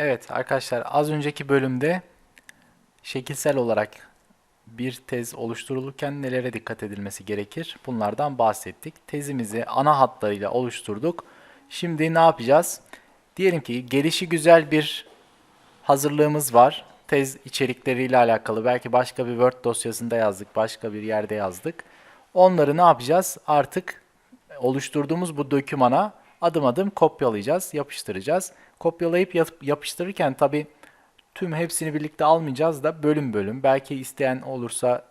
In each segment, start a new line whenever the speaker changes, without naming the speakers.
Evet arkadaşlar az önceki bölümde şekilsel olarak bir tez oluşturulurken nelere dikkat edilmesi gerekir? Bunlardan bahsettik. Tezimizi ana hatlarıyla oluşturduk. Şimdi ne yapacağız? Diyelim ki gelişi güzel bir hazırlığımız var. Tez içerikleriyle alakalı belki başka bir Word dosyasında yazdık, başka bir yerde yazdık. Onları ne yapacağız? Artık oluşturduğumuz bu dokümana adım adım kopyalayacağız, yapıştıracağız. Kopyalayıp yap- yapıştırırken tabii tüm hepsini birlikte almayacağız da bölüm bölüm. Belki isteyen olursa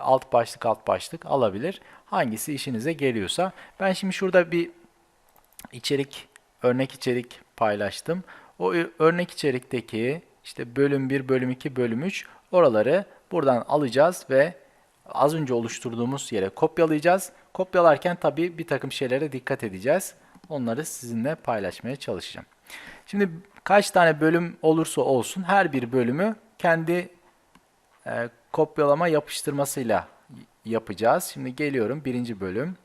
alt başlık alt başlık alabilir. Hangisi işinize geliyorsa. Ben şimdi şurada bir içerik, örnek içerik paylaştım. O örnek içerikteki işte bölüm 1, bölüm 2, bölüm 3 oraları buradan alacağız ve az önce oluşturduğumuz yere kopyalayacağız. Kopyalarken tabii bir takım şeylere dikkat edeceğiz. Onları sizinle paylaşmaya çalışacağım. Şimdi kaç tane bölüm olursa olsun her bir bölümü kendi e, kopyalama yapıştırmasıyla yapacağız. Şimdi geliyorum birinci bölüm.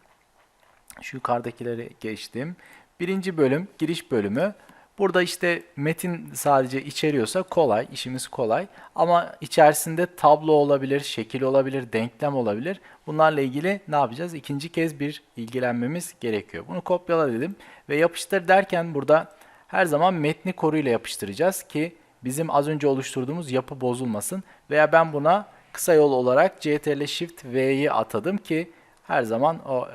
Şu yukarıdakileri geçtim. Birinci bölüm giriş bölümü. Burada işte metin sadece içeriyorsa kolay, işimiz kolay. Ama içerisinde tablo olabilir, şekil olabilir, denklem olabilir. Bunlarla ilgili ne yapacağız? İkinci kez bir ilgilenmemiz gerekiyor. Bunu kopyala dedim ve yapıştır derken burada her zaman metni koruyla yapıştıracağız ki bizim az önce oluşturduğumuz yapı bozulmasın. Veya ben buna kısa yol olarak CTRL Shift V'yi atadım ki her zaman o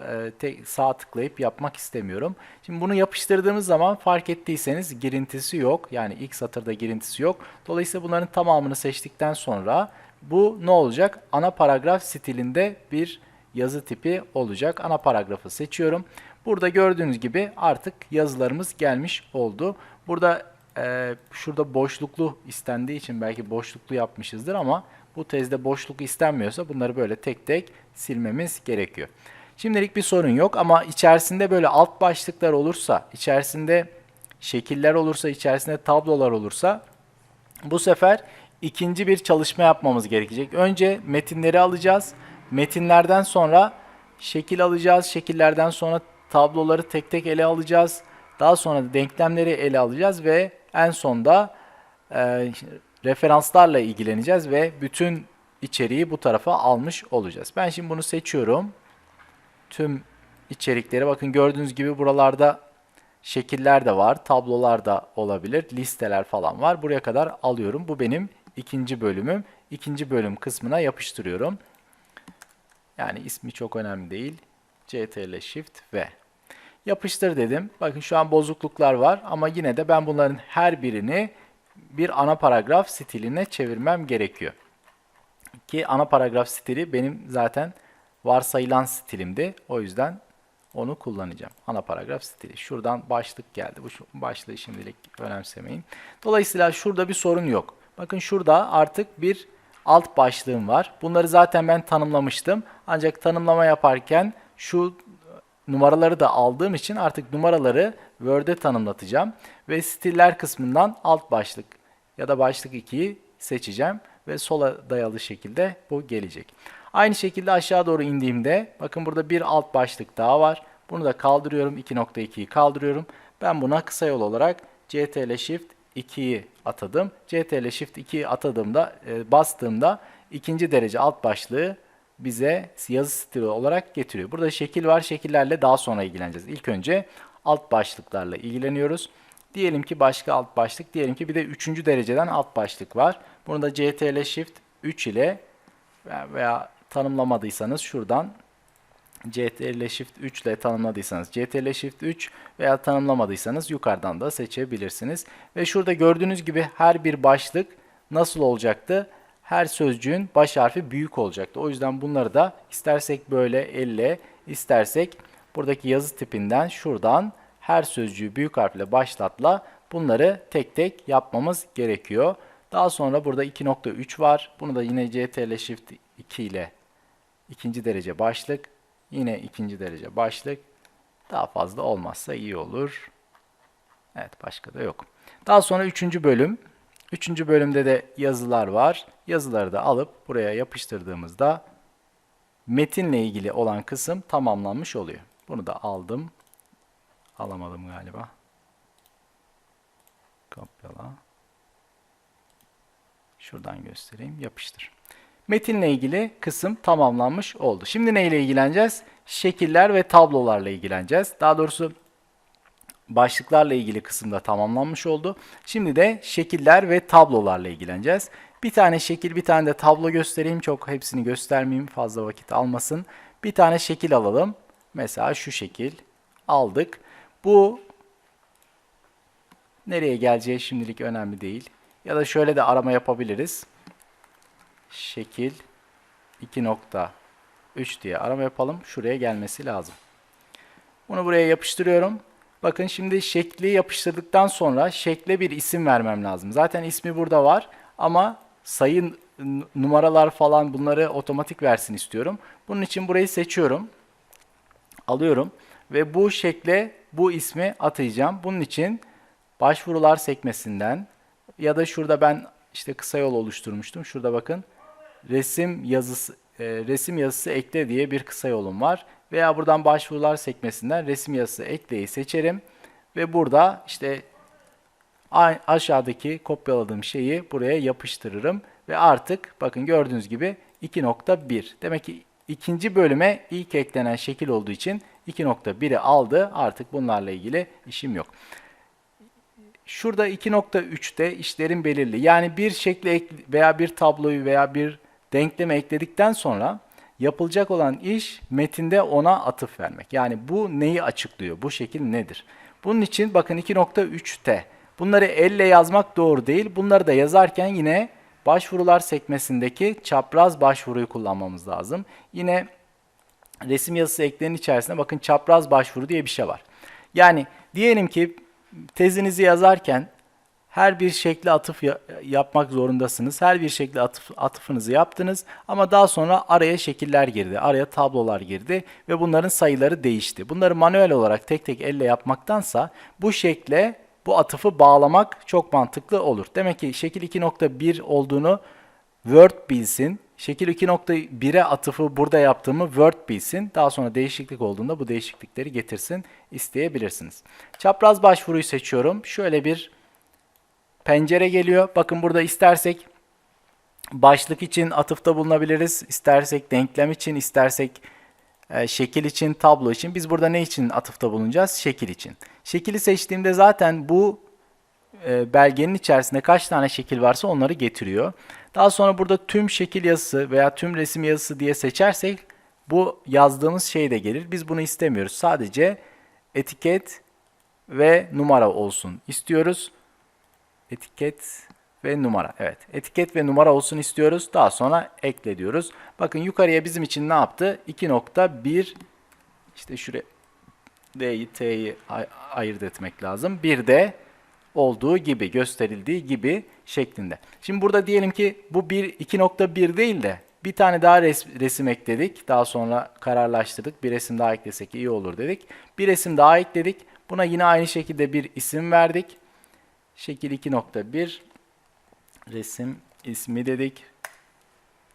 e, sağ tıklayıp yapmak istemiyorum. Şimdi bunu yapıştırdığımız zaman fark ettiyseniz girintisi yok. Yani ilk satırda girintisi yok. Dolayısıyla bunların tamamını seçtikten sonra bu ne olacak? Ana paragraf stilinde bir yazı tipi olacak. Ana paragrafı seçiyorum. Burada gördüğünüz gibi artık yazılarımız gelmiş oldu. Burada e, şurada boşluklu istendiği için belki boşluklu yapmışızdır ama bu tezde boşluk istenmiyorsa bunları böyle tek tek silmemiz gerekiyor. Şimdilik bir sorun yok ama içerisinde böyle alt başlıklar olursa, içerisinde şekiller olursa, içerisinde tablolar olursa bu sefer ikinci bir çalışma yapmamız gerekecek. Önce metinleri alacağız. Metinlerden sonra şekil alacağız. Şekillerden sonra tabloları tek tek ele alacağız. Daha sonra da denklemleri ele alacağız ve en sonda e, referanslarla ilgileneceğiz ve bütün içeriği bu tarafa almış olacağız. Ben şimdi bunu seçiyorum. Tüm içerikleri bakın gördüğünüz gibi buralarda şekiller de var, tablolar da olabilir, listeler falan var. Buraya kadar alıyorum. Bu benim ikinci bölümüm. İkinci bölüm kısmına yapıştırıyorum. Yani ismi çok önemli değil. CTRL Shift V. Yapıştır dedim. Bakın şu an bozukluklar var ama yine de ben bunların her birini bir ana paragraf stiline çevirmem gerekiyor. Ki ana paragraf stili benim zaten varsayılan stilimdi. O yüzden onu kullanacağım. Ana paragraf stili. Şuradan başlık geldi. Bu başlığı şimdilik önemsemeyin. Dolayısıyla şurada bir sorun yok. Bakın şurada artık bir alt başlığım var. Bunları zaten ben tanımlamıştım. Ancak tanımlama yaparken şu numaraları da aldığım için artık numaraları Word'e tanımlatacağım. Ve stiller kısmından alt başlık ya da başlık 2'yi seçeceğim. Ve sola dayalı şekilde bu gelecek. Aynı şekilde aşağı doğru indiğimde bakın burada bir alt başlık daha var. Bunu da kaldırıyorum. 2.2'yi kaldırıyorum. Ben buna kısa yol olarak CTRL Shift 2'yi atadım. CTRL Shift 2'yi atadığımda, e, bastığımda ikinci derece alt başlığı bize yazı stili olarak getiriyor. Burada şekil var. Şekillerle daha sonra ilgileneceğiz. İlk önce alt başlıklarla ilgileniyoruz. Diyelim ki başka alt başlık. Diyelim ki bir de üçüncü dereceden alt başlık var. Bunu da CTRL Shift 3 ile veya, tanımlamadıysanız şuradan CTRL Shift 3 ile tanımladıysanız CTRL Shift 3 veya tanımlamadıysanız yukarıdan da seçebilirsiniz. Ve şurada gördüğünüz gibi her bir başlık nasıl olacaktı? Her sözcüğün baş harfi büyük olacaktı. O yüzden bunları da istersek böyle elle, istersek buradaki yazı tipinden şuradan her sözcüğü büyük harfle başlatla bunları tek tek yapmamız gerekiyor. Daha sonra burada 2.3 var. Bunu da yine CTRL Shift 2 ile ikinci derece başlık, yine ikinci derece başlık. Daha fazla olmazsa iyi olur. Evet başka da yok. Daha sonra üçüncü bölüm. Üçüncü bölümde de yazılar var. Yazıları da alıp buraya yapıştırdığımızda metinle ilgili olan kısım tamamlanmış oluyor. Bunu da aldım. Alamadım galiba. Kopyala. Şuradan göstereyim. Yapıştır. Metinle ilgili kısım tamamlanmış oldu. Şimdi neyle ilgileneceğiz? Şekiller ve tablolarla ilgileneceğiz. Daha doğrusu başlıklarla ilgili kısımda tamamlanmış oldu. Şimdi de şekiller ve tablolarla ilgileneceğiz. Bir tane şekil, bir tane de tablo göstereyim. Çok hepsini göstermeyeyim, fazla vakit almasın. Bir tane şekil alalım. Mesela şu şekil aldık. Bu nereye geleceği şimdilik önemli değil. Ya da şöyle de arama yapabiliriz. Şekil 2.3 diye arama yapalım. Şuraya gelmesi lazım. Bunu buraya yapıştırıyorum. Bakın şimdi şekli yapıştırdıktan sonra şekle bir isim vermem lazım. Zaten ismi burada var ama sayı numaralar falan bunları otomatik versin istiyorum. Bunun için burayı seçiyorum. Alıyorum ve bu şekle bu ismi atayacağım. Bunun için başvurular sekmesinden ya da şurada ben işte kısa yol oluşturmuştum. Şurada bakın resim yazısı e, resim yazısı ekle diye bir kısa yolum var. Veya buradan başvurular sekmesinden resim yazısı ekleyi seçerim ve burada işte aşağıdaki kopyaladığım şeyi buraya yapıştırırım ve artık bakın gördüğünüz gibi 2.1. Demek ki ikinci bölüme ilk eklenen şekil olduğu için 2.1'i aldı. Artık bunlarla ilgili işim yok. Şurada 2.3'te işlerin belirli. Yani bir şekli ek- veya bir tabloyu veya bir denkleme ekledikten sonra yapılacak olan iş metinde ona atıf vermek. Yani bu neyi açıklıyor? Bu şekil nedir? Bunun için bakın 2.3'te bunları elle yazmak doğru değil. Bunları da yazarken yine başvurular sekmesindeki çapraz başvuruyu kullanmamız lazım. Yine resim yazısı eklenin içerisinde bakın çapraz başvuru diye bir şey var. Yani diyelim ki tezinizi yazarken her bir şekli atıf ya- yapmak zorundasınız. Her bir şekli atıf, atıfınızı yaptınız ama daha sonra araya şekiller girdi, araya tablolar girdi ve bunların sayıları değişti. Bunları manuel olarak tek tek elle yapmaktansa bu şekle bu atıfı bağlamak çok mantıklı olur. Demek ki şekil 2.1 olduğunu Word bilsin. Şekil 2.1'e atıfı burada yaptığımı Word bilsin. Daha sonra değişiklik olduğunda bu değişiklikleri getirsin isteyebilirsiniz. Çapraz başvuruyu seçiyorum. Şöyle bir pencere geliyor. Bakın burada istersek başlık için atıfta bulunabiliriz. İstersek denklem için, istersek e, şekil için, tablo için. Biz burada ne için atıfta bulunacağız? Şekil için. Şekili seçtiğimde zaten bu e, belgenin içerisinde kaç tane şekil varsa onları getiriyor. Daha sonra burada tüm şekil yazısı veya tüm resim yazısı diye seçersek bu yazdığımız şey de gelir. Biz bunu istemiyoruz. Sadece etiket ve numara olsun istiyoruz. Etiket ve numara. Evet. Etiket ve numara olsun istiyoruz. Daha sonra ekle diyoruz. Bakın yukarıya bizim için ne yaptı? 2.1 işte şuraya D'yi T'yi ay- ayırt etmek lazım. Bir de olduğu gibi gösterildiği gibi şeklinde. Şimdi burada diyelim ki bu 1 2.1 değil de bir tane daha res- resim ekledik. Daha sonra kararlaştırdık. Bir resim daha eklesek iyi olur dedik. Bir resim daha ekledik. Buna yine aynı şekilde bir isim verdik. Şekil 2.1 resim ismi dedik.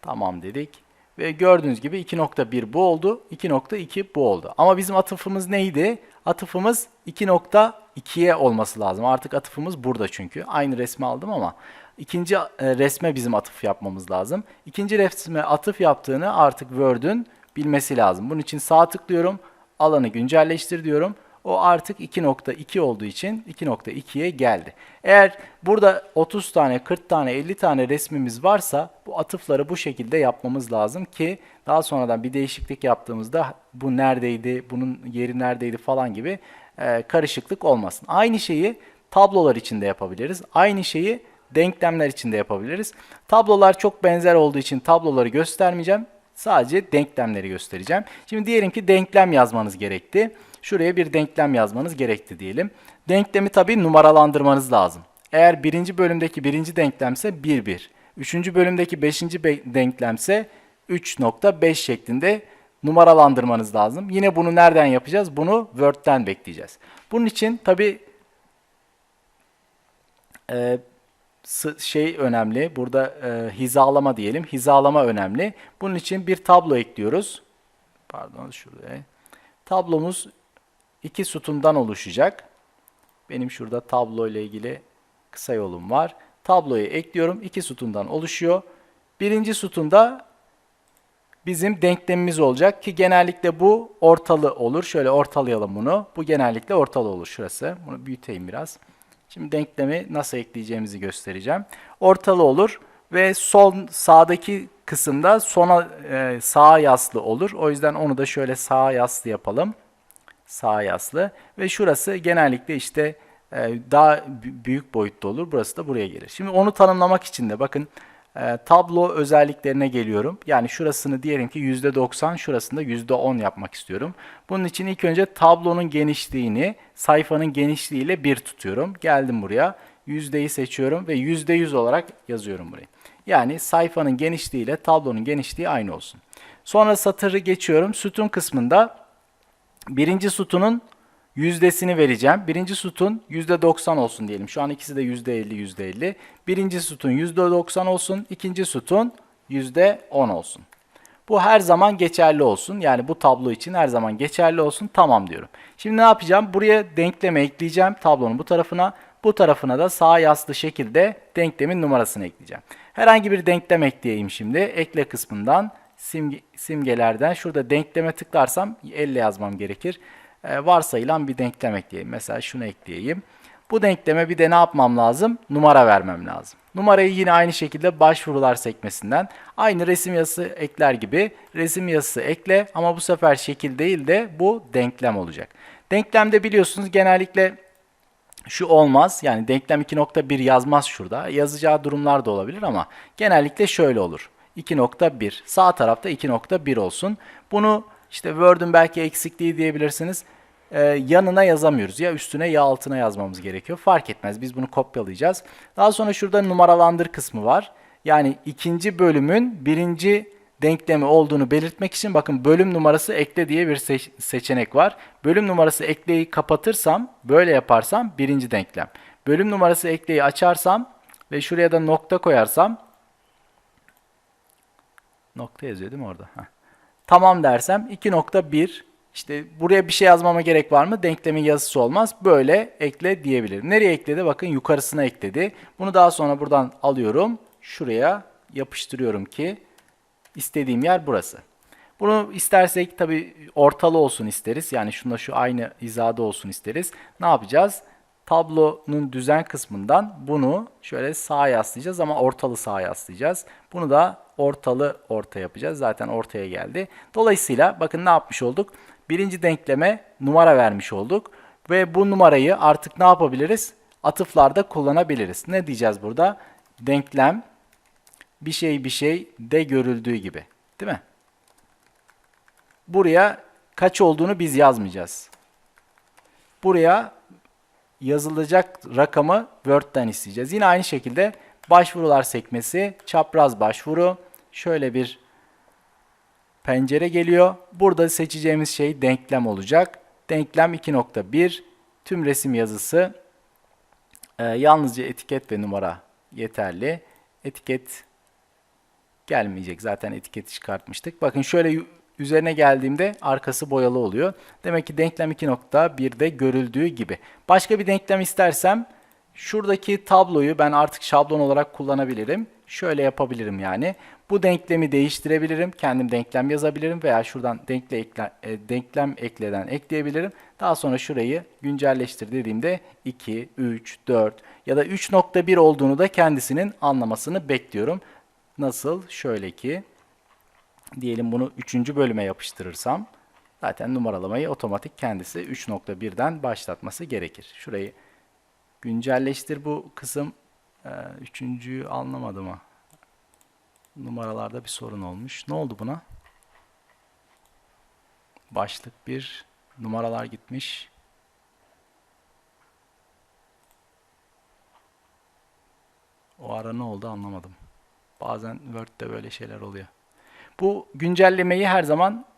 Tamam dedik. Ve gördüğünüz gibi 2.1 bu oldu. 2.2 bu oldu. Ama bizim atıfımız neydi? Atıfımız 2.2'ye olması lazım. Artık atıfımız burada çünkü. Aynı resmi aldım ama ikinci e, resme bizim atıf yapmamız lazım. İkinci resme atıf yaptığını artık Word'ün bilmesi lazım. Bunun için sağ tıklıyorum. Alanı güncelleştir diyorum. O artık 2.2 olduğu için 2.2'ye geldi. Eğer burada 30 tane, 40 tane, 50 tane resmimiz varsa bu atıfları bu şekilde yapmamız lazım ki daha sonradan bir değişiklik yaptığımızda bu neredeydi, bunun yeri neredeydi falan gibi e, karışıklık olmasın. Aynı şeyi tablolar için de yapabiliriz. Aynı şeyi denklemler için de yapabiliriz. Tablolar çok benzer olduğu için tabloları göstermeyeceğim. Sadece denklemleri göstereceğim. Şimdi diyelim ki denklem yazmanız gerekti. Şuraya bir denklem yazmanız gerekti diyelim. Denklemi tabii numaralandırmanız lazım. Eğer birinci bölümdeki birinci denklemse 1, 1. Üçüncü bölümdeki beşinci be- denklemse 3.5 şeklinde numaralandırmanız lazım. Yine bunu nereden yapacağız? Bunu Word'den bekleyeceğiz. Bunun için tabii e, şey önemli. Burada e, hizalama diyelim. Hizalama önemli. Bunun için bir tablo ekliyoruz. Pardon şuraya. Tablomuz iki sütundan oluşacak. Benim şurada tablo ile ilgili kısa yolum var. Tabloyu ekliyorum. İki sütundan oluşuyor. Birinci sütunda bizim denklemimiz olacak ki genellikle bu ortalı olur. Şöyle ortalayalım bunu. Bu genellikle ortalı olur şurası. Bunu büyüteyim biraz. Şimdi denklemi nasıl ekleyeceğimizi göstereceğim. Ortalı olur ve sol sağdaki kısımda sona e, sağa yaslı olur. O yüzden onu da şöyle sağa yaslı yapalım. Sağa yaslı ve şurası genellikle işte e, daha bü- büyük boyutta olur. Burası da buraya gelir. Şimdi onu tanımlamak için de bakın e, tablo özelliklerine geliyorum. Yani şurasını diyelim ki %90, şurasını da %10 yapmak istiyorum. Bunun için ilk önce tablonun genişliğini sayfanın genişliğiyle bir tutuyorum. Geldim buraya. Yüzdeyi seçiyorum ve %100 olarak yazıyorum burayı. Yani sayfanın genişliğiyle tablonun genişliği aynı olsun. Sonra satırı geçiyorum. Sütun kısmında birinci sütunun yüzdesini vereceğim. Birinci sütun %90 olsun diyelim. Şu an ikisi de %50 %50. Birinci sütun %90 olsun. ikinci sütun %10 olsun. Bu her zaman geçerli olsun. Yani bu tablo için her zaman geçerli olsun. Tamam diyorum. Şimdi ne yapacağım? Buraya denkleme ekleyeceğim tablonun bu tarafına. Bu tarafına da sağ yaslı şekilde denklemin numarasını ekleyeceğim. Herhangi bir denklem ekleyeyim şimdi. Ekle kısmından simge, simgelerden şurada denkleme tıklarsam elle yazmam gerekir. Ee, varsayılan bir denklem ekleyeyim. Mesela şunu ekleyeyim. Bu denkleme bir de ne yapmam lazım? Numara vermem lazım. Numarayı yine aynı şekilde başvurular sekmesinden aynı resim yazısı ekler gibi resim yazısı ekle ama bu sefer şekil değil de bu denklem olacak. Denklemde biliyorsunuz genellikle şu olmaz. Yani denklem 2.1 yazmaz şurada. Yazacağı durumlar da olabilir ama genellikle şöyle olur. 2.1 sağ tarafta 2.1 olsun. Bunu işte Word'ün belki eksikliği diyebilirsiniz. Ee, yanına yazamıyoruz. Ya üstüne ya altına yazmamız gerekiyor. Fark etmez. Biz bunu kopyalayacağız. Daha sonra şurada numaralandır kısmı var. Yani ikinci bölümün birinci denklemi olduğunu belirtmek için bakın bölüm numarası ekle diye bir seç- seçenek var. Bölüm numarası ekleyi kapatırsam, böyle yaparsam birinci denklem. Bölüm numarası ekleyi açarsam ve şuraya da nokta koyarsam nokta yazıyor değil mi orada? Heh. Tamam dersem 2.1 işte buraya bir şey yazmama gerek var mı? Denklemin yazısı olmaz. Böyle ekle diyebilirim. Nereye ekledi? Bakın yukarısına ekledi. Bunu daha sonra buradan alıyorum. Şuraya yapıştırıyorum ki istediğim yer burası. Bunu istersek tabi ortalı olsun isteriz. Yani şunla şu aynı hizada olsun isteriz. Ne yapacağız? Tablonun düzen kısmından bunu şöyle sağa yaslayacağız ama ortalı sağa yaslayacağız. Bunu da ortalı orta yapacağız. Zaten ortaya geldi. Dolayısıyla bakın ne yapmış olduk? Birinci denkleme numara vermiş olduk. Ve bu numarayı artık ne yapabiliriz? Atıflarda kullanabiliriz. Ne diyeceğiz burada? Denklem bir şey bir şey de görüldüğü gibi. Değil mi? Buraya kaç olduğunu biz yazmayacağız. Buraya yazılacak rakamı Word'den isteyeceğiz. Yine aynı şekilde başvurular sekmesi, çapraz başvuru. Şöyle bir pencere geliyor. Burada seçeceğimiz şey denklem olacak. Denklem 2.1 tüm resim yazısı e, yalnızca etiket ve numara yeterli. Etiket gelmeyecek. Zaten etiketi çıkartmıştık. Bakın şöyle üzerine geldiğimde arkası boyalı oluyor. Demek ki denklem 2.1'de görüldüğü gibi. Başka bir denklem istersem şuradaki tabloyu ben artık şablon olarak kullanabilirim. Şöyle yapabilirim yani. Bu denklemi değiştirebilirim. Kendim denklem yazabilirim veya şuradan denkle ekle, e, denklem ekleden ekleyebilirim. Daha sonra şurayı güncelleştir dediğimde 2, 3, 4 ya da 3.1 olduğunu da kendisinin anlamasını bekliyorum. Nasıl? Şöyle ki diyelim bunu 3. bölüme yapıştırırsam zaten numaralamayı otomatik kendisi 3.1'den başlatması gerekir. Şurayı güncelleştir bu kısım. Ee, üçüncüyü anlamadım ama numaralarda bir sorun olmuş. Ne oldu buna? Başlık 1 numaralar gitmiş. O ara ne oldu anlamadım. Bazen Word'de böyle şeyler oluyor. Bu güncellemeyi her zaman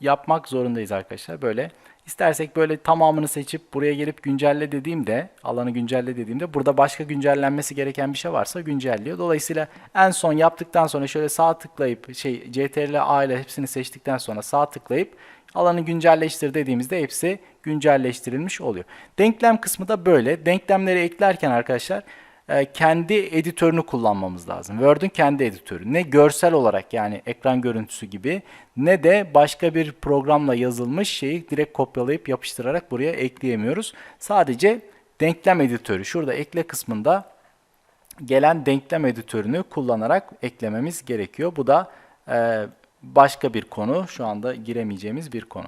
yapmak zorundayız arkadaşlar. Böyle istersek böyle tamamını seçip buraya gelip güncelle dediğimde, alanı güncelle dediğimde burada başka güncellenmesi gereken bir şey varsa güncelliyor. Dolayısıyla en son yaptıktan sonra şöyle sağ tıklayıp şey CTRL A ile hepsini seçtikten sonra sağ tıklayıp alanı güncelleştir dediğimizde hepsi güncelleştirilmiş oluyor. Denklem kısmı da böyle. Denklemleri eklerken arkadaşlar e, kendi editörünü kullanmamız lazım. Word'ün kendi editörü. Ne görsel olarak yani ekran görüntüsü gibi ne de başka bir programla yazılmış şeyi direkt kopyalayıp yapıştırarak buraya ekleyemiyoruz. Sadece denklem editörü şurada ekle kısmında gelen denklem editörünü kullanarak eklememiz gerekiyor. Bu da e, başka bir konu. Şu anda giremeyeceğimiz bir konu.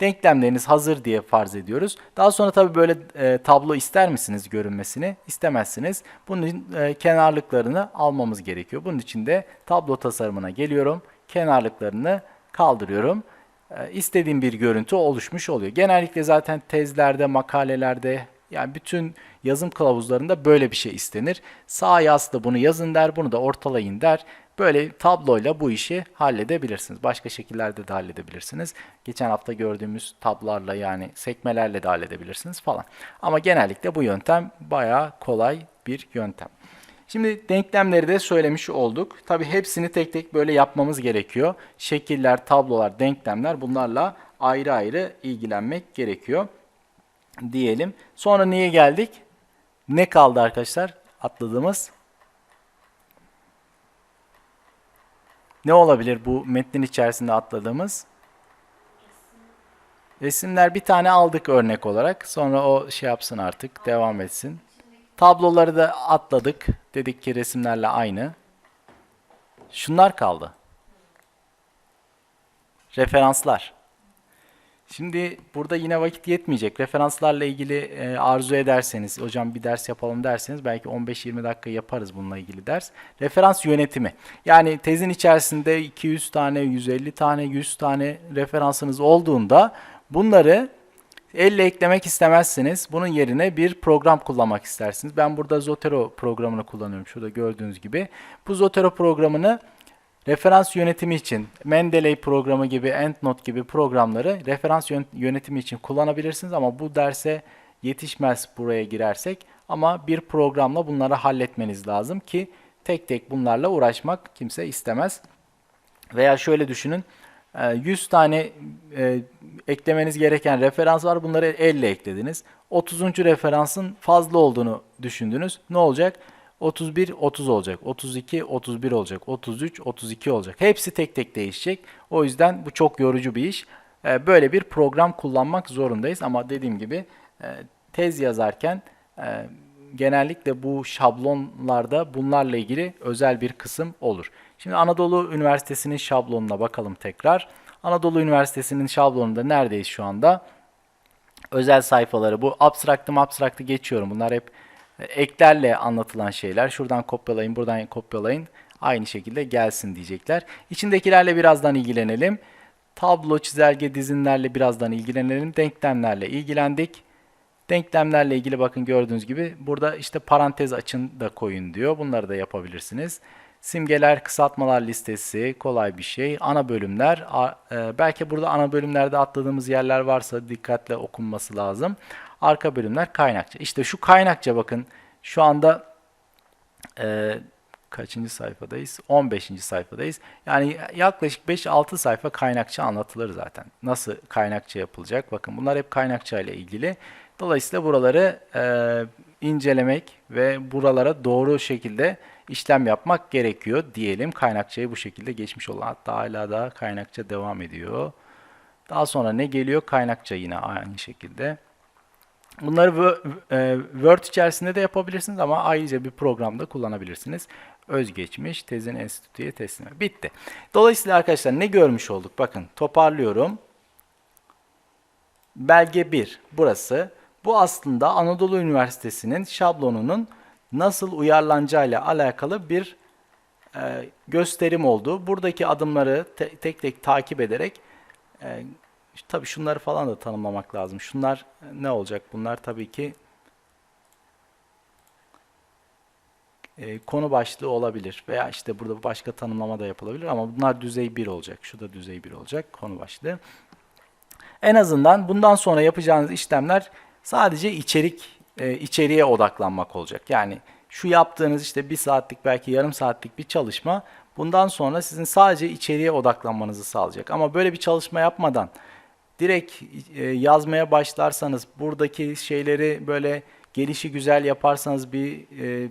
Denklemleriniz hazır diye farz ediyoruz. Daha sonra tabii böyle e, tablo ister misiniz görünmesini? İstemezsiniz. Bunun e, kenarlıklarını almamız gerekiyor. Bunun için de tablo tasarımına geliyorum. Kenarlıklarını kaldırıyorum. E, istediğim bir görüntü oluşmuş oluyor. Genellikle zaten tezlerde, makalelerde yani bütün yazım kılavuzlarında böyle bir şey istenir. Sağ yaslı bunu yazın der, bunu da ortalayın der. Böyle tabloyla bu işi halledebilirsiniz. Başka şekillerde de halledebilirsiniz. Geçen hafta gördüğümüz tablarla yani sekmelerle de halledebilirsiniz falan. Ama genellikle bu yöntem bayağı kolay bir yöntem. Şimdi denklemleri de söylemiş olduk. Tabi hepsini tek tek böyle yapmamız gerekiyor. Şekiller, tablolar, denklemler bunlarla ayrı ayrı ilgilenmek gerekiyor diyelim. Sonra niye geldik? Ne kaldı arkadaşlar? Atladığımız. Ne olabilir bu metnin içerisinde atladığımız? Resimler bir tane aldık örnek olarak. Sonra o şey yapsın artık, devam etsin. Tabloları da atladık. Dedik ki resimlerle aynı. Şunlar kaldı. Referanslar. Şimdi burada yine vakit yetmeyecek. Referanslarla ilgili e, arzu ederseniz, hocam bir ders yapalım derseniz belki 15-20 dakika yaparız bununla ilgili ders. Referans yönetimi. Yani tezin içerisinde 200 tane, 150 tane, 100 tane referansınız olduğunda bunları elle eklemek istemezsiniz. Bunun yerine bir program kullanmak istersiniz. Ben burada Zotero programını kullanıyorum. Şurada gördüğünüz gibi. Bu Zotero programını Referans yönetimi için Mendeley programı gibi, EndNote gibi programları referans yönetimi için kullanabilirsiniz ama bu derse yetişmez buraya girersek ama bir programla bunları halletmeniz lazım ki tek tek bunlarla uğraşmak kimse istemez. Veya şöyle düşünün 100 e, tane e, eklemeniz gereken referans var bunları elle eklediniz. 30. referansın fazla olduğunu düşündünüz. Ne olacak? 31 30 olacak. 32 31 olacak. 33 32 olacak. Hepsi tek tek değişecek. O yüzden bu çok yorucu bir iş. Ee, böyle bir program kullanmak zorundayız ama dediğim gibi e, tez yazarken e, genellikle bu şablonlarda bunlarla ilgili özel bir kısım olur. Şimdi Anadolu Üniversitesi'nin şablonuna bakalım tekrar. Anadolu Üniversitesi'nin şablonunda neredeyiz şu anda? Özel sayfaları bu abstraktı abstraktı geçiyorum. Bunlar hep eklerle anlatılan şeyler. Şuradan kopyalayın, buradan kopyalayın. Aynı şekilde gelsin diyecekler. İçindekilerle birazdan ilgilenelim. Tablo, çizelge, dizinlerle birazdan ilgilenelim. Denklemlerle ilgilendik. Denklemlerle ilgili bakın gördüğünüz gibi burada işte parantez açın da koyun diyor. Bunları da yapabilirsiniz. Simgeler, kısaltmalar listesi kolay bir şey. Ana bölümler, e, belki burada ana bölümlerde atladığımız yerler varsa dikkatle okunması lazım. Arka bölümler kaynakça. İşte şu kaynakça bakın şu anda e, kaçıncı sayfadayız? 15. sayfadayız. Yani yaklaşık 5-6 sayfa kaynakça anlatılır zaten. Nasıl kaynakça yapılacak? Bakın bunlar hep kaynakça ile ilgili. Dolayısıyla buraları e, incelemek ve buralara doğru şekilde işlem yapmak gerekiyor diyelim. Kaynakçayı bu şekilde geçmiş olan hatta hala da kaynakça devam ediyor. Daha sonra ne geliyor? Kaynakça yine aynı şekilde. Bunları e, Word içerisinde de yapabilirsiniz ama ayrıca bir programda kullanabilirsiniz. Özgeçmiş tezin enstitüye teslimi. Bitti. Dolayısıyla arkadaşlar ne görmüş olduk? Bakın toparlıyorum. Belge 1 burası. Bu aslında Anadolu Üniversitesi'nin şablonunun nasıl uyarlanacağıyla alakalı bir e, gösterim oldu. Buradaki adımları te tek tek takip ederek e, Tabii şunları falan da tanımlamak lazım. Şunlar ne olacak? Bunlar tabii ki e, konu başlığı olabilir veya işte burada başka tanımlama da yapılabilir ama bunlar düzey 1 olacak. Şu da düzey 1 olacak konu başlığı. En azından bundan sonra yapacağınız işlemler sadece içerik e, içeriğe odaklanmak olacak. Yani şu yaptığınız işte bir saatlik belki yarım saatlik bir çalışma bundan sonra sizin sadece içeriğe odaklanmanızı sağlayacak. Ama böyle bir çalışma yapmadan direkt e, yazmaya başlarsanız buradaki şeyleri böyle gelişi güzel yaparsanız bir e,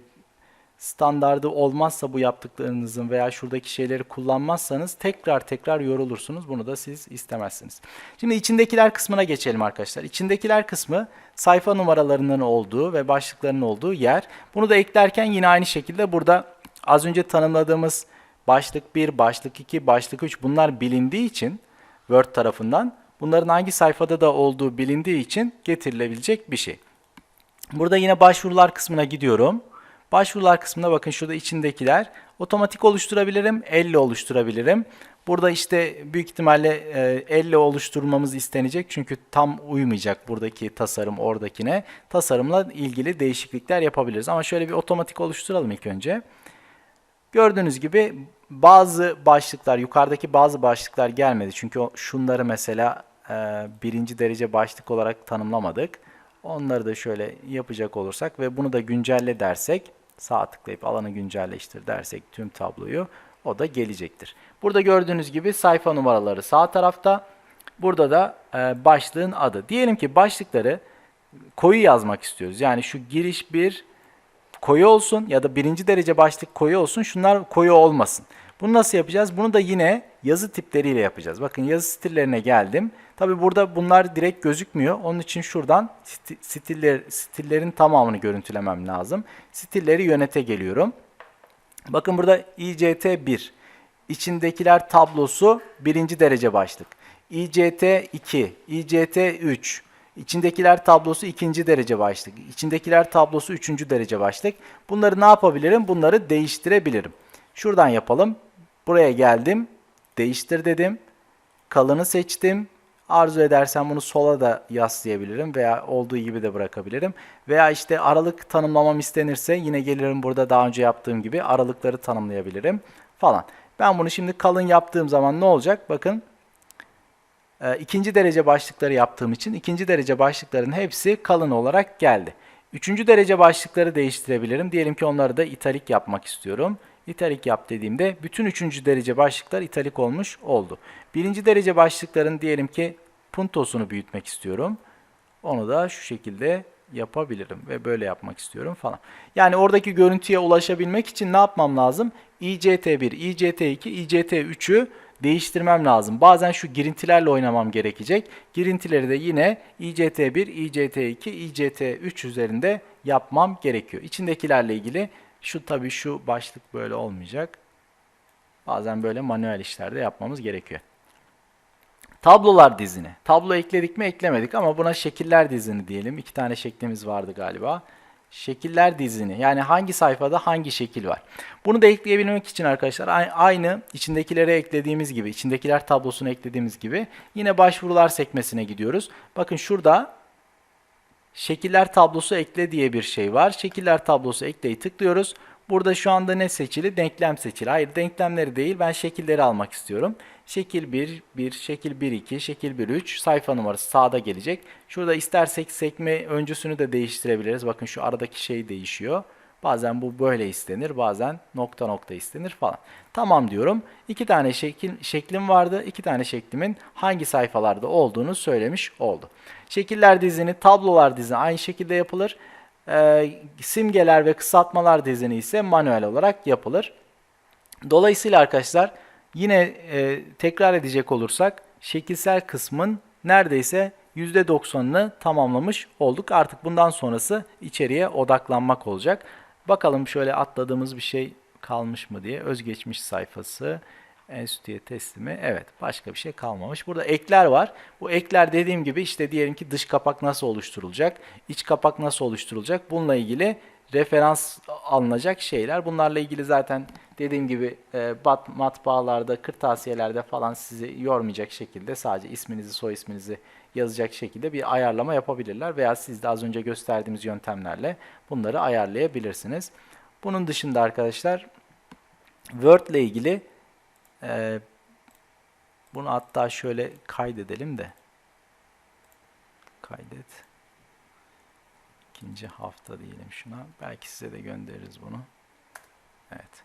standardı olmazsa bu yaptıklarınızın veya şuradaki şeyleri kullanmazsanız tekrar tekrar yorulursunuz. Bunu da siz istemezsiniz. Şimdi içindekiler kısmına geçelim arkadaşlar. İçindekiler kısmı sayfa numaralarının olduğu ve başlıklarının olduğu yer. Bunu da eklerken yine aynı şekilde burada az önce tanımladığımız başlık 1, başlık 2, başlık 3 bunlar bilindiği için Word tarafından bunların hangi sayfada da olduğu bilindiği için getirilebilecek bir şey. Burada yine başvurular kısmına gidiyorum. Başvurular kısmına bakın şurada içindekiler. Otomatik oluşturabilirim, elle oluşturabilirim. Burada işte büyük ihtimalle e, elle oluşturmamız istenecek. Çünkü tam uymayacak buradaki tasarım oradakine. Tasarımla ilgili değişiklikler yapabiliriz. Ama şöyle bir otomatik oluşturalım ilk önce. Gördüğünüz gibi bazı başlıklar, yukarıdaki bazı başlıklar gelmedi. Çünkü şunları mesela e, birinci derece başlık olarak tanımlamadık. Onları da şöyle yapacak olursak ve bunu da güncelle dersek, sağ tıklayıp alanı güncelleştir dersek tüm tabloyu o da gelecektir. Burada gördüğünüz gibi sayfa numaraları sağ tarafta. Burada da e, başlığın adı. Diyelim ki başlıkları koyu yazmak istiyoruz. Yani şu giriş bir koyu olsun ya da birinci derece başlık koyu olsun. Şunlar koyu olmasın. Bunu nasıl yapacağız? Bunu da yine yazı tipleriyle yapacağız. Bakın yazı stillerine geldim. Tabi burada bunlar direkt gözükmüyor. Onun için şuradan sti- stiller, stillerin tamamını görüntülemem lazım. Stilleri yönete geliyorum. Bakın burada ICT 1. İçindekiler tablosu birinci derece başlık. ICT 2, ICT 3. İçindekiler tablosu ikinci derece başlık. İçindekiler tablosu üçüncü derece başlık. Bunları ne yapabilirim? Bunları değiştirebilirim. Şuradan yapalım. Buraya geldim. Değiştir dedim. Kalını seçtim. Arzu edersem bunu sola da yaslayabilirim veya olduğu gibi de bırakabilirim. Veya işte aralık tanımlamam istenirse yine gelirim burada daha önce yaptığım gibi aralıkları tanımlayabilirim falan. Ben bunu şimdi kalın yaptığım zaman ne olacak? Bakın e, ikinci derece başlıkları yaptığım için ikinci derece başlıkların hepsi kalın olarak geldi. Üçüncü derece başlıkları değiştirebilirim. Diyelim ki onları da italik yapmak istiyorum. İtalik yap dediğimde bütün üçüncü derece başlıklar italik olmuş oldu. Birinci derece başlıkların diyelim ki puntosunu büyütmek istiyorum. Onu da şu şekilde yapabilirim ve böyle yapmak istiyorum falan. Yani oradaki görüntüye ulaşabilmek için ne yapmam lazım? ICT1, ICT2, ICT3'ü değiştirmem lazım. Bazen şu girintilerle oynamam gerekecek. Girintileri de yine ICT1, ICT2, ICT3 üzerinde yapmam gerekiyor. İçindekilerle ilgili şu tabii şu başlık böyle olmayacak. Bazen böyle manuel işlerde yapmamız gerekiyor. Tablolar dizini. Tablo ekledik mi eklemedik ama buna şekiller dizini diyelim. İki tane şeklimiz vardı galiba. Şekiller dizini yani hangi sayfada hangi şekil var. Bunu da ekleyebilmek için arkadaşlar aynı içindekilere eklediğimiz gibi, içindekiler tablosunu eklediğimiz gibi yine başvurular sekmesine gidiyoruz. Bakın şurada şekiller tablosu ekle diye bir şey var. Şekiller tablosu ekleyi tıklıyoruz. Burada şu anda ne seçili? Denklem seçili. Hayır denklemleri değil ben şekilleri almak istiyorum. Şekil 1, 1, şekil 1, 2, şekil 1, 3 sayfa numarası sağda gelecek. Şurada istersek sekme öncüsünü de değiştirebiliriz. Bakın şu aradaki şey değişiyor. Bazen bu böyle istenir, bazen nokta nokta istenir falan. Tamam diyorum. İki tane şekil, şeklim vardı. İki tane şeklimin hangi sayfalarda olduğunu söylemiş oldu. Şekiller dizini, tablolar dizini aynı şekilde yapılır. Ee, simgeler ve kısaltmalar dizini ise manuel olarak yapılır. Dolayısıyla arkadaşlar yine e, tekrar edecek olursak şekilsel kısmın neredeyse %90'ını tamamlamış olduk. Artık bundan sonrası içeriye odaklanmak olacak. Bakalım şöyle atladığımız bir şey kalmış mı diye. Özgeçmiş sayfası, enstitüye teslimi. Evet başka bir şey kalmamış. Burada ekler var. Bu ekler dediğim gibi işte diyelim ki dış kapak nasıl oluşturulacak, iç kapak nasıl oluşturulacak bununla ilgili referans alınacak şeyler. Bunlarla ilgili zaten dediğim gibi e, bat, matbaalarda, kırtasiyelerde falan sizi yormayacak şekilde sadece isminizi, soy isminizi yazacak şekilde bir ayarlama yapabilirler. Veya siz de az önce gösterdiğimiz yöntemlerle bunları ayarlayabilirsiniz. Bunun dışında arkadaşlar Word ile ilgili e, bunu hatta şöyle kaydedelim de kaydet ikinci hafta diyelim şuna. Belki size de göndeririz bunu. Evet.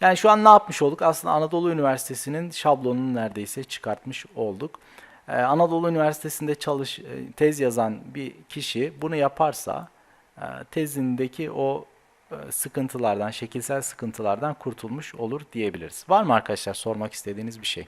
Yani şu an ne yapmış olduk? Aslında Anadolu Üniversitesi'nin şablonunu neredeyse çıkartmış olduk. Ee, Anadolu Üniversitesi'nde çalış e, tez yazan bir kişi bunu yaparsa e, tezindeki o e, sıkıntılardan, şekilsel sıkıntılardan kurtulmuş olur diyebiliriz. Var mı arkadaşlar sormak istediğiniz bir şey?